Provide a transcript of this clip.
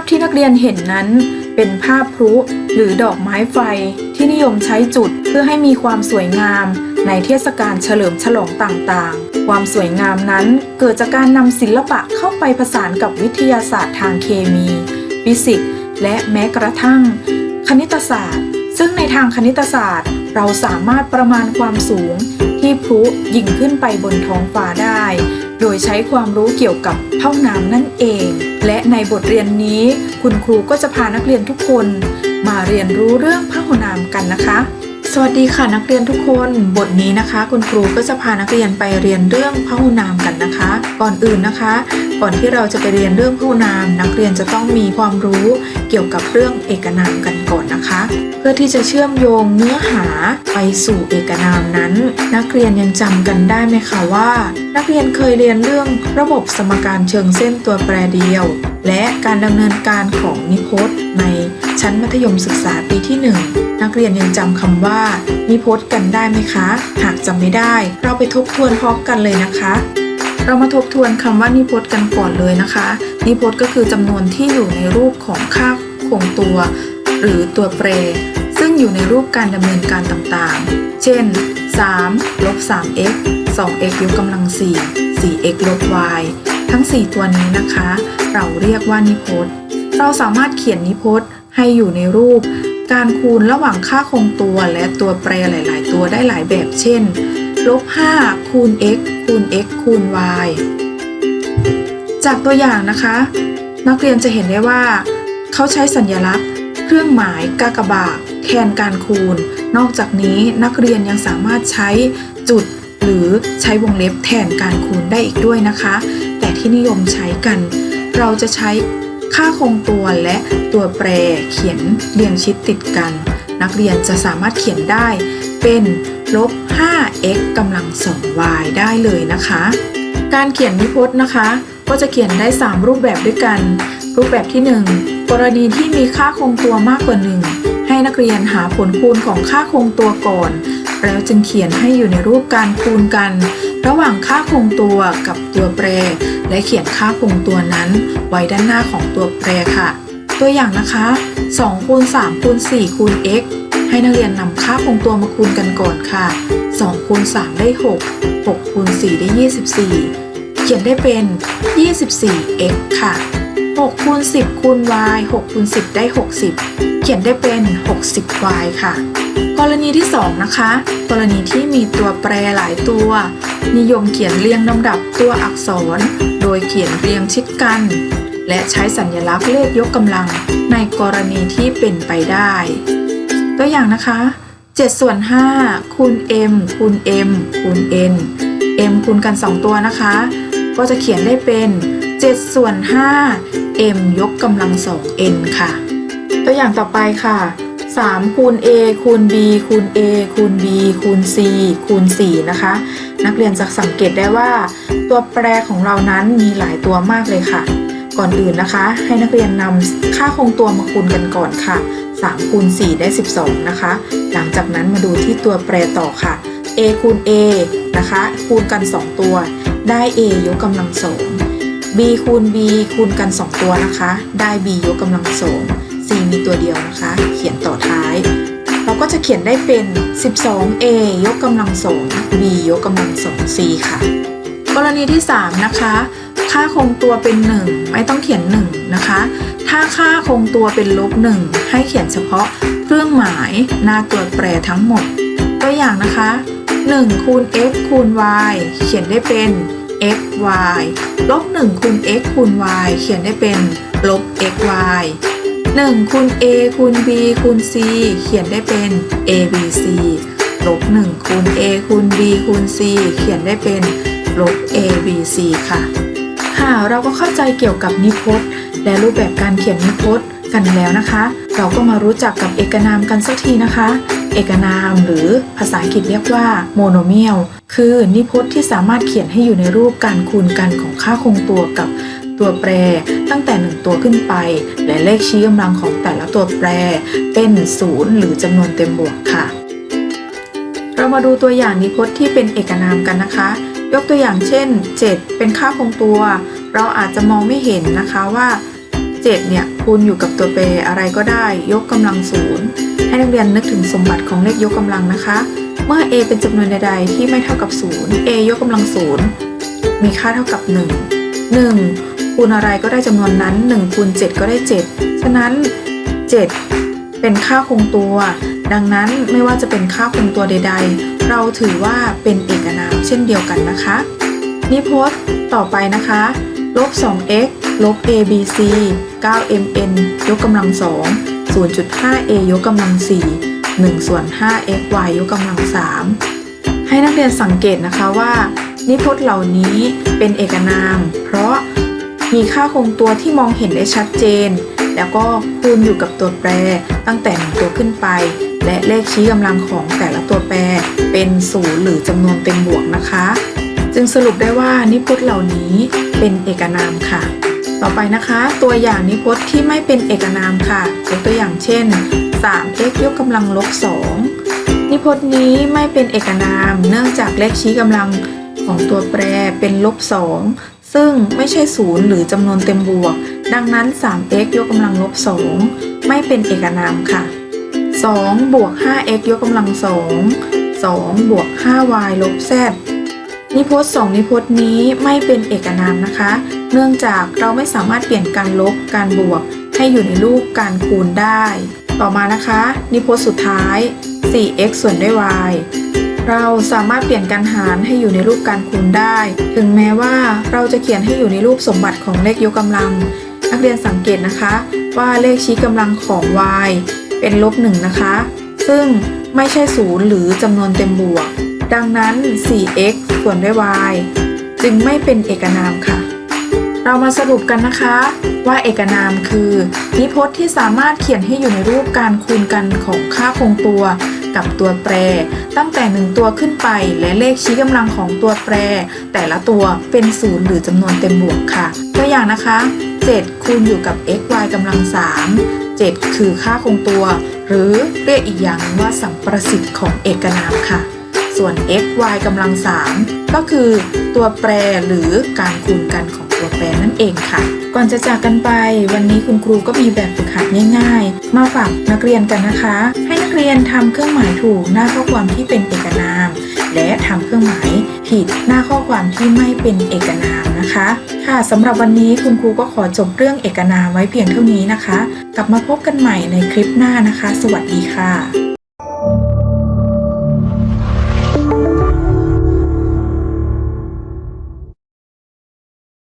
พที่นักเรียนเห็นนั้น เป็นภาพพลุหรือดอกไม้ไฟที่นิยมใช้จุดเพื่อให้มีความสวยงาม ในเทศกาลเฉลิมฉลองต่างๆ ความสวยงามนั้นเกิดจากการนำศิลปะเข้าไปผสานกับวิทยาศาสตร์ทางเคมีฟิสิกส์และแม้กระทั่ง คณิตศาสตร์ ซึ่งในทางคณิตศาสตร์ เราสามารถประมาณความสูง ที่พลุยิงขึ้นไปบนท้องฟ้าได้ โดยใช้ความรู้เกี่ยวกับห้องน้ำนั่นเอง และในบทเรียนนี้ คุณครูก็จะพานักเรียนทุกคน มาเรียนรู้เรื่องพหุนามกันนะคะ สวัสดีค่ะนักเรียนทุกคน บทนี้นะคะ คุณครูก็จะพานักเรียนไปเรียนเรื่องพหุนามกันนะคะ ก่อนอื่นนะคะ ก่อนที่เราจะไปเรียนเรื่องพหุนาม นักเรียนจะต้องมีความรู้เกี่ยวกับเรื่องเอกนามกันก่อนนะคะ เพื่อที่จะเชื่อมโยงเนื้อหาไปสู่เอกนามนั้น นักเรียนยังจำกันได้ไหมคะว่า นักเรียนเคยเรียนเรื่องระบบสมการเชิงเส้นตัวแปรเดียว และการดำเนินการของนิพจน์ใน ชั้นมัธยมศึกษาปีที่ 1 นักเรียนยังจำคำว่า นิพจน์กันได้ไหมคะ หากจำไม่ได้ เราไปทบทวนพร้อมกันเลยนะคะ เรามาทบทวนคำว่านิพจน์กันก่อนเลยนะคะ นิพจน์ก็คือจำนวนที่อยู่ในรูปของค่าคงตัว หรือตัวแปร ซึ่งอยู่ในรูปการดำเนินการต่างๆ เช่น3ลบ 3x 2x ยกกำลัง 4 4x ลบ y ทั้ง 4 ตัวนี้นะคะ เราเรียกว่านิพจน์ เราสามารถเขียนนิพจน์ ให้อยู่ในรูป การคูณระหว่างค่าคงตัวและตัวแปรหลาย ๆ ตัวได้หลายแบบ เช่น ลบ 5 คูณ x คูณ x คูณ y จากตัวอย่างนะคะ นักเรียนจะเห็นได้ว่า เขาใช้สัญลักษณ์ เครื่องหมายกากบาทแทนการคูณ นอกจากนี้นักเรียนยังสามารถใช้จุดหรือใช้วงเล็บแทนการคูณได้อีกด้วยนะคะ แต่ที่นิยมใช้กัน เราจะใช้ ค่าคงตัวและตัวแปรเขียนเรียงชิดติดกัน นักเรียนจะสามารถเขียนได้เป็นลบ 5x กำลัง 2y ได้เลยนะคะ การเขียนนิพจน์นะคะ ก็จะเขียนได้ 3 รูปแบบด้วยกัน รูปแบบที่ 1 กรณีที่มีค่าคงตัวมากกว่า 1 ให้นักเรียนหาผลคูณของค่าคงตัวก่อน แล้วจึงเขียนให้อยู่ในรูปการคูณกัน ระหว่างค่าคงตัวกับตัวแปร และเขียนค่าคงตัวนั้น ไว้ด้านหน้าของตัวแปรค่ะ ตัวอย่างนะคะ2คูณ3คูณ4คูณ x ให้นักเรียนนำค่าคงตัวมาคูณกันก่อนค่ะ2คูณ3ได้ 6 6คูณ4ได้ 24 เขียนได้เป็น 24x ค่ะ6คูณ10คูณ y 6คูณ10 ได้ 60 เขียนได้เป็น 60y ค่ะ กรณีที่ 2 นะคะ กรณีที่มีตัวแปรหลายตัว นิยมเขียนเรียงลำดับตัวอักษร โดยเขียนเรียงชิดกัน และใช้สัญลักษณ์เลขยกกำลังในกรณีที่เป็นไปได้ ตัวอย่างนะคะ7ส่วน5คูณ m คูณ m คูณ n m คูณกัน 2 ตัวนะคะ ก็จะเขียนได้เป็น7ส่วน5 m ยกกำลัง 2 n ค่ะ ตัวอย่างต่อไปค่ะ 3คูณ a คูณ b คูณ a คูณ b คูณ c คูณ 4 นะคะ นักเรียนจะสังเกตได้ว่า ตัวแปรของเรานั้นมีหลายตัวมากเลยค่ะ ก่อนอื่นนะคะ ให้นักเรียนนำค่าคงตัวมาคูณกันก่อนค่ะ3คูณ4ได้ 12 นะคะ หลังจากนั้นมาดูที่ตัวแปรต่อค่ะ a คูณ a นะคะ คูณกัน 2 ตัว ได้ a ยกกำลัง2 b คูณ b คูณกัน 2 ตัวนะคะ ได้ b ยกกำลัง2 c มีตัวเดียวนะคะ เขียนต่อท้าย เราก็จะเขียนได้เป็น 12a ยกกำลัง2 b ยกกำลัง2 c ค่ะ กรณีที่ 3 นะคะ ค่าคงตัวเป็น 1 ไม่ต้องเขียน 1 นะคะ ถ้าค่าคงตัวเป็นลบ 1 ให้เขียนเฉพาะเครื่องหมายหน้าตัวแปรทั้งหมด ตัวอย่างนะคะ 1 คูณ x คูณ y เขียนได้เป็น x y ลบ1คูณ x คูณ y เขียนได้เป็นลบ x y 1คูณ a คูณ b คูณ c เขียนได้เป็น a b c ลบ1คูณ a คูณ b คูณ c เขียนได้เป็นลบ a b c ค่ะค่ะเราก็เข้าใจเกี่ยวกับนิพจน์ และรูปแบบการเขียนนิพจน์กันแล้วนะคะ เราก็มารู้จักกับเอกนามกันสักทีนะคะ เอกนามหรือภาษาอังกฤษเรียกว่าโมโนเมียลคือนิพจน์ที่สามารถเขียนให้อยู่ในรูปการคูณกันของค่าคงตัวกับ ตัวแปรตั้งแต่ 1 ตัวขึ้นไป และเลขชี้กำลังของแต่ละตัวแปรเป็นศูนย์หรือจำนวนเต็มบวกค่ะ เรามาดูตัวอย่างนิพจน์ที่เป็นเอกนามกันนะคะ ยกตัวอย่างเช่น 7 เป็นค่าคงตัว เราอาจจะมองไม่เห็นนะคะว่า 7 เนี่ยคูณอยู่กับตัวแปรอะไรก็ได้ ยกกำลังศูนย์ให้นักเรียนนึกถึงสมบัติของเลขยกกำลังนะคะ เมื่อ a เป็นจำนวนใด ๆ ที่ไม่เท่ากับ 0 a ยกกำลังศูนย์มีค่าเท่ากับ 1 1 คูณอะไรก็ได้จำนวนนั้น1คูณ7ก็ได้ 7 ฉะนั้น 7 เป็นค่าคงตัว ดังนั้นไม่ว่าจะเป็นค่าคงตัวใด ๆ เราถือว่าเป็นเอกนามเช่นเดียวกันนะคะ นิพจน์ต่อไปนะคะลบ 2x ลบ abc 9mn ยกกำลัง 2 0.5a ยกกำลัง 4 1 ส่วน 5xy ยกกำลัง 3 ให้นักเรียนสังเกตนะคะว่า นิพจน์เหล่านี้เป็นเอกนาม เพราะ มีค่าคงตัวที่มองเห็นได้ชัดเจน แล้วก็คูณอยู่กับตัวแปรตั้งแต่หนึ่งตัวขึ้นไป และเลขชี้กำลังของแต่ละตัวแปรเป็นศูนย์หรือจำนวนเต็มบวกนะคะ จึงสรุปได้ว่านิพจน์เหล่านี้เป็นเอกนามค่ะ ต่อไปนะคะ ตัวอย่างนิพจน์ที่ไม่เป็นเอกนามค่ะยกตัวอย่างเช่น 3x ยกกำลังลบ2นิพจน์นี้ไม่เป็นเอกนาม เนื่องจากเลขชี้กำลังของตัวแปรเป็นลบ2 ซึ่งไม่ใช่ศูนย์หรือจำนวนเต็มบวก ดังนั้น 3x ยกกำลังลบ 2 ไม่เป็นเอกนามค่ะ 2 บวก 5x ยกกำลัง 2 2 บวก 5y ลบ z นิพจน์สองนิพจน์นี้ไม่เป็นเอกนามนะคะ เนื่องจากเราไม่สามารถเปลี่ยนการลบการบวก ให้อยู่ในรูปการคูณได้ ต่อมานะคะ นิพจน์สุดท้าย 4x ส่วนด้วย y เราสามารถเปลี่ยนการหารให้อยู่ในรูปการคูณได้ ถึงแม้ว่าเราจะเขียนให้อยู่ในรูปสมบัติของเลขยกกำลัง นักเรียนสังเกตนะคะ ว่าเลขชี้กำลังของ y เป็นลบ1นะคะ ซึ่งไม่ใช่ศูนย์หรือจำนวนเต็มบวก ดังนั้น 4x ส่วนด้วย y จึงไม่เป็นเอกนามค่ะ เรามาสรุปกันนะคะ ว่าเอกนามคือ นิพจน์ที่สามารถเขียนให้อยู่ในรูปการคูณกันของค่าคงตัว กับตัวแปร ตั้งแต่ 1 ตัวขึ้นไป และเลขชี้กำลังของตัวแปร แต่ละตัวเป็นศูนย์หรือจำนวนเต็มบวกค่ะ ตัวอย่างนะคะ 7 คูณอยู่กับ x y กำลัง 3 7 คือค่าคงตัว หรือเรียกอีกอย่างหนึ่งว่าสัมประสิทธิ์ของเอกนามค่ะ ส่วน x y กำลัง 3 ก็คือตัวแปรหรือการคูณกันของ ตัวแปรนั่นเองค่ะ ก่อนจะจากกันไป วันนี้คุณครูก็มีแบบฝึกหัดง่ายๆ มาฝากนักเรียนกันนะคะ ให้นักเรียนทำเครื่องหมายถูกหน้าข้อความที่เป็นเอกนาม และทำเครื่องหมายผิดหน้าข้อความที่ไม่เป็นเอกนามนะคะ ค่ะสำหรับวันนี้คุณครูก็ขอจบเรื่องเอกนามไว้เพียงเท่านี้นะคะ กลับมาพบกันใหม่ในคลิปหน้านะคะ สวัสดีค่ะ